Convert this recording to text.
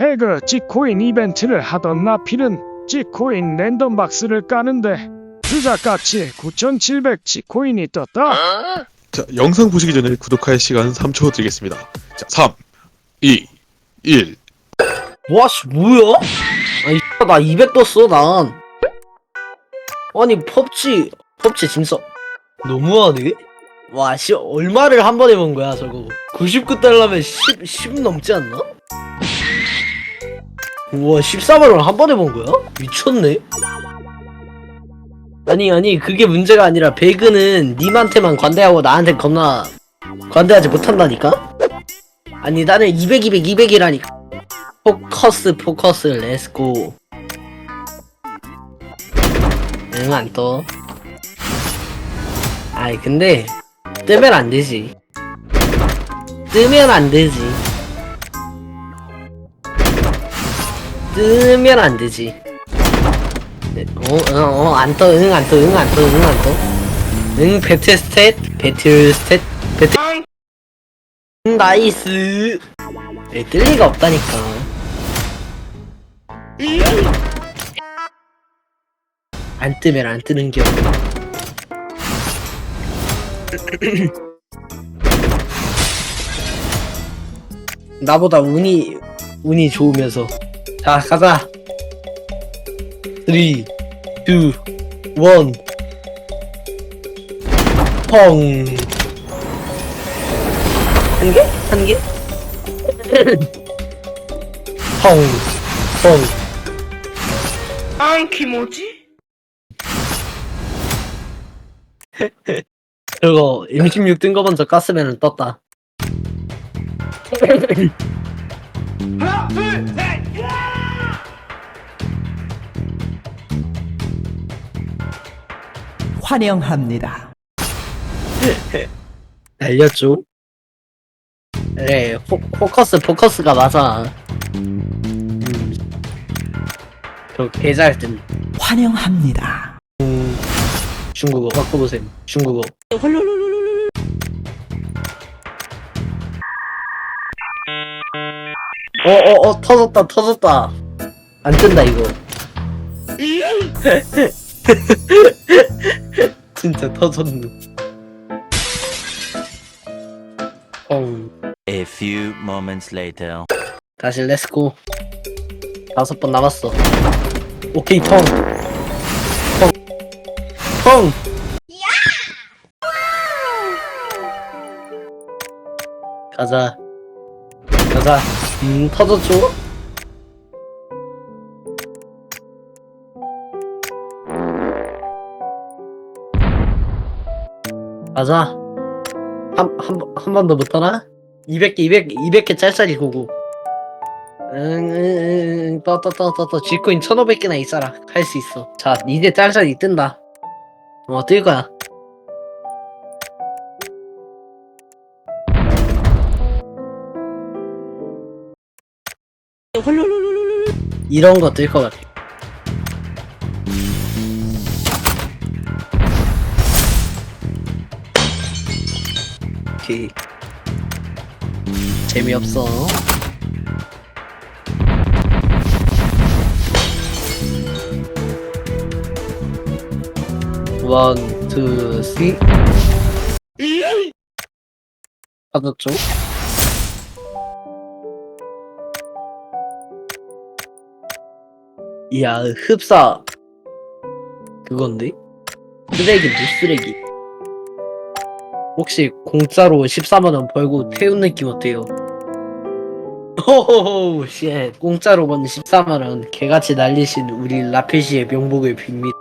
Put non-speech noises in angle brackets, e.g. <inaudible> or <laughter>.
배그 지코인 이벤트를 하던 나필은 지코인 랜덤 박스를 까는데 주작같이 9700 지코인이 떴다. 자, 영상 보시기 전에 구독할 시간 3초 드리겠습니다. 자, 3, 2, 1. 와씨 뭐야? 아니 <laughs> 나200 떴어 난 아니 펍지 펍지 진짜 너무하네? 와씨 얼마를 한 번에 본 거야 저거 99달러면 10, 10 넘지 않나? 우와 14만원 한 번에 본 거야? 미쳤네. 아니 아니 그게 문제가 아니라 배그는 님한테만 관대하고 나한테 겁나 관대하지 못한다니까? 아니 나는 200 200 200이라니까. 포커스 포커스 렛츠고 응 안 떠. 아이 근데 뜨면 안 되지. 뜨면 안 되지 뜨면 안 되지. 어어 어 안 떠 응 안 떠 응 안 떠 응 안 떠. 응 배틀 스탯 배틀 스탯 배틀 응, 나이스. 에, 뜰 리가 없다니까. 안 뜨면 안 뜨는 겨. <clears throat> 나보다 운이 운이 좋으면서 자 가자 3 2 1 펑! 한 개? 한 개? 펑! 펑! 그거 M16 뜬 거 먼저 깠으면 떴다. 환영합니다. <laughs> 알렸죠? 그래, 포, 포커스, 포커스가 맞아. 음. 저 개잘 뜬. 환영합니다. 중국어 바꿔보세요. 중국어. 어어어 어, 터졌다 터졌다. 안 뜬다 이거. <laughs> <laughs> 진짜 터졌네. 어우. A few moments later. 다시 렛츠고 다섯 번 남았어 오케이 펑 펑! 펑! 가자 가자 음 터졌죠? 가자. 한한 번더 못하나? 200개 200 200개 짤짤이 고고 응 응응 떠떠 떠 떠떠. G코인 1500개나 있어라. 할 수 있어. 자 이제 짤짤이 뜬다. 어 뜰 거야. 이런 거뜰거 같아 오케이 재미없어 원, 투, 쓰리. 받았죠? 이야, 흡사. 그건데? 쓰레기인데, 쓰레기. 혹시 공짜로 14만원 벌고 태운 느낌 어때요? 호호호, 쉣. 공짜로 번 14만원 개같이 날리신 우리 라페시의 명복을 빕니다.